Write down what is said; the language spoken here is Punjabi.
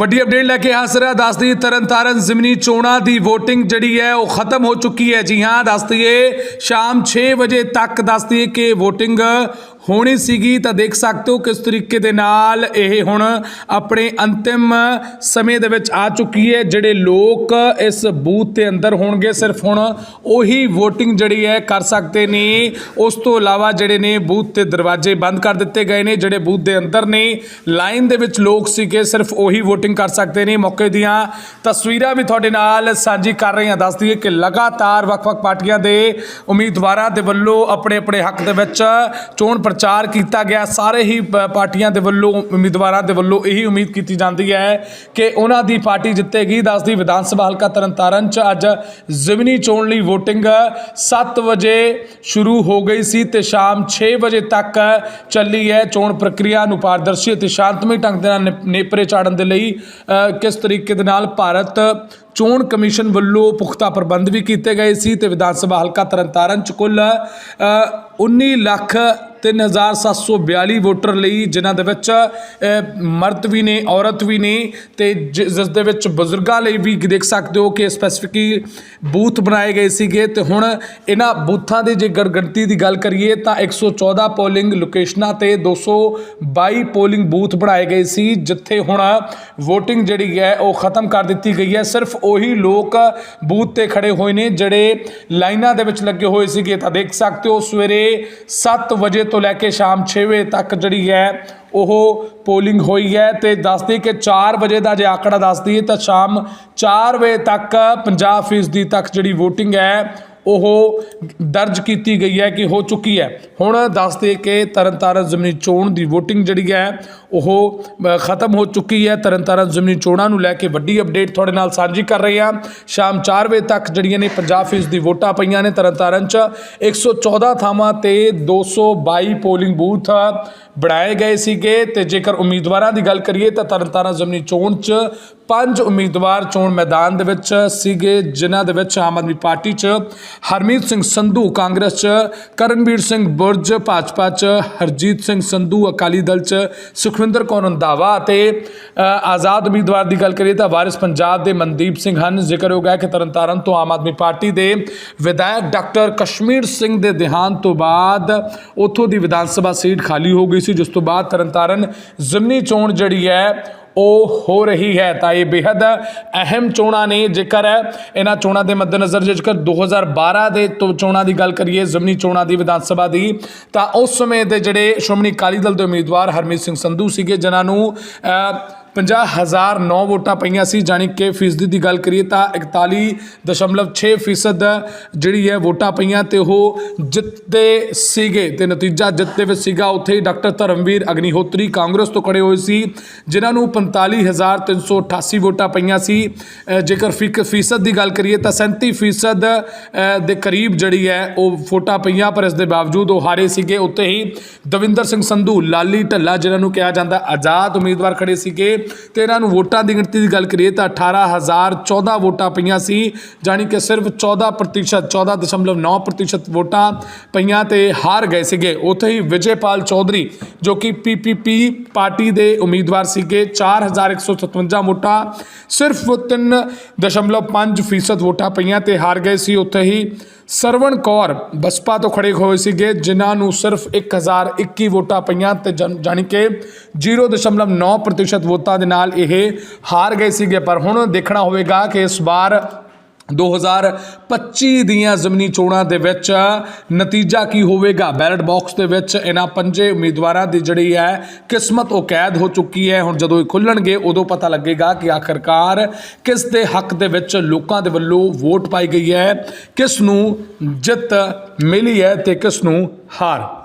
ਵੱਡੀ ਅਪਡੇਟ ਲੈ ਕੇ ਹਾਜ਼ਰ ਹਾਂ ਦੱਸਦੀ ਤਰਨਤਾਰਨ ਜ਼ਿਮਨੀ ਚੋਣਾਂ ਦੀ VOTING ਜਿਹੜੀ ਹੈ, ਉਹ ਖਤਮ ਹੋ ਚੁੱਕੀ ਹੈ। ਜੀ ਹਾਂ ਦੱਸਦੀਏ ਸ਼ਾਮ 6 ਵਜੇ ਤੱਕ ਦੱਸਦੀਏ ਕਿ VOTING ਹੋਣੀ ਸੀਗੀ। ਤਾਂ ਦੇਖ ਸਕਦੇ ਹੋ ਕਿਸ ਤਰੀਕੇ ਦੇ ਨਾਲ ਇਹ ਹੁਣ ਆਪਣੇ ਅੰਤਿਮ ਸਮੇਂ ਦੇ ਵਿੱਚ ਆ ਚੁੱਕੀ ਹੈ। ਜਿਹੜੇ ਲੋਕ ਇਸ ਬੂਥ ਦੇ ਅੰਦਰ ਹੋਣਗੇ, ਸਿਰਫ ਹੁਣ ਉਹੀ VOTING ਜਿਹੜੀ ਹੈ ਕਰ ਸਕਦੇ ਨੇ। ਉਸ ਤੋਂ ਇਲਾਵਾ ਜਿਹੜੇ ਨੇ ਬੂਥ ਤੇ ਦਰਵਾਜ਼ੇ ਬੰਦ ਕਰ ਦਿੱਤੇ ਗਏ ਨੇ। ਜਿਹੜੇ ਬੂਥ ਦੇ ਅੰਦਰ ਨੇ ਲਾਈਨ ਦੇ ਵਿੱਚ ਲੋਕ ਸੀਗੇ, ਸਿਰਫ ਉਹੀ VOTING ਕਰ ਸਕਦੇ ਨੇ ਮੌਕੇ ਦੀਆਂ ਤਸਵੀਰਾਂ ਵੀ ਤੁਹਾਡੇ ਨਾਲ ਸਾਂਝੀ ਕਰ ਰਹੇ ਹਾਂ। ਦੱਸ ਦਈਏ ਕਿ ਲਗਾਤਾਰ ਵੱਖ-ਵੱਖ ਪਾਰਟੀਆਂ ਦੇ ਉਮੀਦਵਾਰਾਂ ਦੇ ਵੱਲੋਂ ਆਪਣੇ ਆਪਣੇ ਹੱਕ ਦੇ ਵਿੱਚ ਚੋਣ ਪ੍ਰਚਾਰ ਕੀਤਾ ਗਿਆ। ਸਾਰੇ ਹੀ ਪਾਰਟੀਆਂ ਦੇ ਵੱਲੋਂ, ਉਮੀਦਵਾਰਾਂ ਦੇ ਵੱਲੋਂ ਇਹੀ ਉਮੀਦ ਕੀਤੀ ਜਾਂਦੀ ਹੈ ਕਿ ਉਹਨਾਂ ਦੀ ਪਾਰਟੀ ਜਿੱਤੇਗੀ। ਦੱਸਦੀ ਵਿਧਾਨ ਸਭਾ ਹਲਕਾ ਤਰਨਤਾਰਨ ਚ ਅੱਜ ਜ਼ਿਮਨੀ ਚੋਣ ਲਈ VOTING 7 ਵਜੇ ਸ਼ੁਰੂ ਹੋ ਗਈ ਸੀ ਤੇ ਸ਼ਾਮ 6 ਵਜੇ ਤੱਕ ਚੱਲੀ ਹੈ ਚੋਣ ਪ੍ਰਕਿਰਿਆ ਨੂੰ ਪਾਰਦਰਸ਼ੀ ਅਤੇ ਸ਼ਾਂਤਮਈ ਢੰਗ ਦੇ ਨਾਲ ਨੇਪਰੇ ਚਾੜਨ ਦੇ ਲਈ ਕਿਸ ਤਰੀਕੇ ਦੇ ਨਾਲ ਭਾਰਤ ਚੋਣ ਕਮਿਸ਼ਨ ਵੱਲੋਂ ਪੁਖਤਾ ਪ੍ਰਬੰਧ ਵੀ ਕੀਤੇ ਗਏ ਸੀ ਤੇ ਵਿਧਾਨ ਸਭਾ ਹਲਕਾ ਤਰਨਤਾਰਨ ਚ ਕੁੱਲ ਅ, 19 ਲੱਖ 3742 ਵੋਟਰ ਲਈ, ਜਿਨ੍ਹਾਂ ਦੇ ਵਿੱਚ ਮਰਦ ਵੀ ਨੇ, ਔਰਤ ਵੀ ਨੇ, ਤੇ ਜਿਸ ਦੇ ਵਿੱਚ ਬਜ਼ੁਰਗਾਂ ਲਈ ਵੀ ਦੇਖ ਸਕਦੇ ਹੋ ਕਿ ਸਪੈਸੀਫਿਕ ਬੂਥ ਬਣਾਏ ਗਏ ਸੀਗੇ। ਤੇ ਹੁਣ ਇਹਨਾਂ ਬੂਥਾਂ ਦੇ ਜੇ ਗਣਤੀ ਦੀ ਗੱਲ ਕਰੀਏ ਤਾਂ 114 ਪੋਲਿੰਗ ਲੋਕੇਸ਼ਨਾਂ ਤੇ 222 ਪੋਲਿੰਗ ਬੂਥ ਬਣਾਏ ਗਏ ਸੀ, ਜਿੱਥੇ ਹੁਣ VOTING ਜਿਹੜੀ ਹੈ ਉਹ ਖਤਮ ਕਰ ਦਿੱਤੀ ਗਈ ਹੈ। ਸਿਰਫ ਉਹੀ ਲੋਕ ਬੂਥ ਤੇ ਖੜੇ ਹੋਏ ਨੇ, ਜਿਹੜੇ ਲਾਈਨਾਂ ਦੇ ਵਿੱਚ ਲੱਗੇ ਹੋਏ ਸੀਗੇ। ਤਾਂ ਦੇਖ ਸਕਦੇ ਹੋ ਸਵੇਰੇ 7 ਵਜੇ ਤੋਂ ਲੈ ਕੇ ਸ਼ਾਮ 6 ਵਜੇ ਤੱਕ ਜਿਹੜੀ ਹੈ ਉਹ ਪੋਲਿੰਗ ਹੋਈ ਹੈ ਤੇ ਦੱਸਦੀ ਕਿ 4 ਵਜੇ ਦਾ ਜੇ ਆંકੜਾ ਦੱਸਦੀ ਹੈ ਤਾਂ ਸ਼ਾਮ 4 ਵਜੇ ਤੱਕ 50% ਤੱਕ ਜਿਹੜੀ VOTING ਹੈ ਉਹ ਦਰਜ ਕੀਤੀ ਗਈ ਹੈ ਕਿ ਹੋ ਚੁੱਕੀ ਹੈ। ਹੁਣ ਦੱਸਦੇ ਕਿ ਤਰਨਤਾਰਨ ਜ਼ਮਨੀ ਚੋਣ ਦੀ VOTING ਜਿਹੜੀ ਹੈ, ਉਹ ਖਤਮ ਹੋ ਚੁੱਕੀ ਹੈ। ਤਰਨਤਾਰਨ ਜ਼ਮਨੀ ਚੋਣਾਂ ਨੂੰ ਲੈ ਕੇ ਵੱਡੀ ਅਪਡੇਟ ਤੁਹਾਡੇ ਨਾਲ ਸਾਂਝੀ ਕਰ ਰਹੇ ਹਾਂ। ਸ਼ਾਮ 4 ਵਜੇ ਤੱਕ ਜਿਹੜੀਆਂ ਨੇ 50% ਦੀ ਵੋਟਾਂ ਪਈਆਂ ਨੇ ਤਰਨਤਾਰਨ ਚ। 114 ਥਾਵਾਂ ਤੇ 222 ਪੋਲਿੰਗ ਬੂਥ ਬਣਾਏ ਗਏ ਸੀਗੇ ਤੇ ਜੇਕਰ ਉਮੀਦਵਾਰਾਂ ਦੀ ਗੱਲ ਕਰੀਏ ਤਾਂ ਤਰਨਤਾਰਨ ਜ਼ਮਨੀ ਚੋਣ ਚ ਪੰਜ ਉਮੀਦਵਾਰ ਚੋਣ ਮੈਦਾਨ ਦੇ ਵਿੱਚ ਸੀਗੇ, ਜਿਨ੍ਹਾਂ ਦੇ ਵਿੱਚ ਆਮ ਆਦਮੀ ਪਾਰਟੀ ਚ ਹਰਮੀਤ ਸਿੰਘ ਸੰਧੂ, ਕਾਂਗਰਸ ਚ ਕਰਨਵੀਰ ਸਿੰਘ ਬੁਰਜ, ਭਾਜਪਾ ਚ ਹਰਜੀਤ ਸਿੰਘ ਸੰਧੂ, ਅਕਾਲੀ ਦਲ ਚ ਸੁਖਵਿੰਦਰ ਕੌਰ ਰੰਧਾਵਾ ਅਤੇ ਆਜ਼ਾਦ ਉਮੀਦਵਾਰ ਦੀ ਗੱਲ ਕਰੀਏ ਤਾਂ ਵਾਰਿਸ ਪੰਜਾਬ ਦੇ ਮਨਦੀਪ ਸਿੰਘ ਹਨ। ਜ਼ਿਕਰ ਹੋ ਗਿਆ ਕਿ ਤਰਨਤਾਰਨ ਤੋਂ ਆਮ ਆਦਮੀ ਪਾਰਟੀ ਦੇ ਵਿਧਾਇਕ ਡਾਕਟਰ ਕਸ਼ਮੀਰ ਸਿੰਘ ਦੇ ਦੇਹਾਂਤ ਤੋਂ ਬਾਅਦ ਉੱਥੋਂ ਦੀ ਵਿਧਾਨ ਸਭਾ ਸੀਟ ਖਾਲੀ ਹੋ ਗਈ ਸੀ, ਜਿਸ ਤੋਂ ਬਾਅਦ ਤਰਨਤਾਰਨ ਜ਼ਿਮਨੀ ਚੋਣ ਜਿਹੜੀ ਹੈ, ਉਹ ਹੋ ਰਹੀ ਹੈ। ਤਾਂ ਇਹ ਬੇहद ਅਹਿਮ ਚੋਣਾਂ ਨੇ। ਜੇਕਰ ਇਹਨਾਂ ਚੋਣਾਂ ਦੇ ਮੱਦੇਨਜ਼ਰ ਜੇਕਰ 2012 ਦੇ ਤੋਂ ਚੋਣਾਂ ਦੀ ਗੱਲ ਕਰੀਏ, ਜ਼ਮਨੀ ਚੋਣਾਂ ਦੀ ਵਿਧਾਨ ਸਭਾ ਦੀ, ਤਾਂ ਉਸ ਸਮੇਂ ਦੇ ਜਿਹੜੇ ਸ਼੍ਰੋਮਣੀ ਅਕਾਲੀ ਦਲ ਦੇ ਉਮੀਦਵਾਰ ਹਰਮੀਤ ਸਿੰਘ ਸੰਧੂ ਸੀਗੇ, ਜਿਨ੍ਹਾਂ ਨੂੰ 50009 ਵੋਟਾਂ ਪਈਆਂ ਸੀ, ਜਾਣੀ ਕਿ ਫੀਸਦੀ ਦੀ ਗੱਲ ਕਰੀਏ ਤਾਂ 41.6 ਫੀਸਦ ਜਿਹੜੀ ਹੈ ਵੋਟਾਂ ਪਈਆਂ ਤੇ ਉਹ ਜਿੱਤਦੇ ਸੀਗੇ ਤੇ ਨਤੀਜਾ ਜਿੱਤ ਦੇ ਵਿੱਚ ਸੀਗਾ ਉੱਥੇ ਹੀ ਡਾਕਟਰ ਧਰਮਵੀਰ ਅਗਨੀਹੋਤਰੀ, ਕਾਂਗਰਸ ਤੋਂ ਖੜੇ ਹੋਏ ਸੀ, ਜਿਨ੍ਹਾਂ ਨੂੰ 45388 ਵੋਟਾਂ ਪਈਆਂ ਸੀ। ਜੇਕਰ ਫਿਕ- ਫੀਸਦ ਦੀ ਗੱਲ ਕਰੀਏ ਤਾਂ 37 ਫੀਸਦ ਦੇ ਕਰੀਬ ਜਿਹੜੀ ਹੈ ਉਹ ਵੋਟਾਂ ਪਈਆਂ, ਪਰ ਇਸ ਦੇ ਬਾਵਜੂਦ ਉਹ ਹਾਰੇ ਸੀਗੇ। ਉੱਤੇ ਹੀ ਦਵਿੰਦਰ ਸਿੰਘ ਸੰਧੂ, ਲਾਲੀ ਢੱਲਾ, ਜਿਨ੍ਹਾਂ ਨੂੰ ਕਿਹਾ ਜਾਂਦਾ ਆਜ਼ਾਦ ਉਮੀਦਵਾਰ ਖੜੇ ਸੀਗੇ। ਤੇ ਇਹਨਾਂ ਨੂੰ ਵੋਟਾਂ ਦੀ ਗਿਣਤੀ ਦੀ ਗੱਲ ਕਰੀਏ ਤਾਂ 18014 ਵੋਟਾਂ ਪਈਆਂ ਸੀ, ਜਾਣੀ ਕਿ ਸਿਰਫ 14% 14.9% ਵੋਟਾਂ ਪਈਆਂ ਤੇ ਹਾਰ ਗਏ ਸੀਗੇ। ਉੱਥੇ ਹੀ ਵਿਜੇਪਾਲ ਚੌਧਰੀ, ਜੋ ਕਿ ਪੀਪੀਪੀ ਪਾਰਟੀ ਦੇ ਉਮੀਦਵਾਰ ਸੀਗੇ 4157 ਵੋਟਾਂ, ਸਿਰਫ 3.5% ਵੋਟਾਂ ਪਈਆਂ ਤੇ ਹਾਰ ਗਏ ਸੀ। ਉੱਥੇ ਹੀ ਸਰਵਣ ਕੌਰ ਬਸਪਾ ਤੋਂ ਖੜੇ ਹੋਏ ਸੀਗੇ, ਜਿਨ੍ਹਾਂ ਨੂੰ ਸਿਰਫ 1021 ਵੋਟਾਂ ਪਈਆਂ ਤੇ ਜਨ- ਜਾਣੀ ਕਿ 0.9% ਵੋਟਾਂ ਦੇ ਨਾਲ ਇਹ ਹਾਰ ਗਏ ਸੀਗੇ। ਪਰ ਹੁਣ ਦੇਖਣਾ ਹੋਵੇਗਾ ਕਿ ਇਸ ਵਾਰ 2025 ਦੀਆਂ ਜ਼ਮਨੀ ਚੋਣਾਂ ਦੇ ਵਿੱਚ ਨਤੀਜਾ ਕੀ ਹੋਵੇਗਾ? ਬੈਲਟ ਬਾਕਸ ਦੇ ਵਿੱਚ ਇਹਨਾਂ ਪੰਜੇ ਉਮੀਦਵਾਰਾਂ ਦੀ ਜਿਹੜੀ ਹੈ ਕਿਸਮਤ ਉਹ ਕੈਦ ਹੋ ਚੁੱਕੀ ਹੈ। ਹੁਣ ਜਦੋਂ ਇਹ ਖੁੱਲਣਗੇ, ਉਦੋਂ ਪਤਾ ਲੱਗੇਗਾ ਕਿ ਆਖਰਕਾਰ ਕਿਸ ਦੇ ਹੱਕ ਦੇ ਵਿੱਚ ਲੋਕਾਂ ਦੇ ਵੱਲੋਂ ਵੋਟ ਪਾਈ ਗਈ ਹੈ, ਕਿਸ ਨੂੰ ਜਿੱਤ ਮਿਲੀ ਹੈ ਤੇ ਕਿਸ ਨੂੰ ਹਾਰ।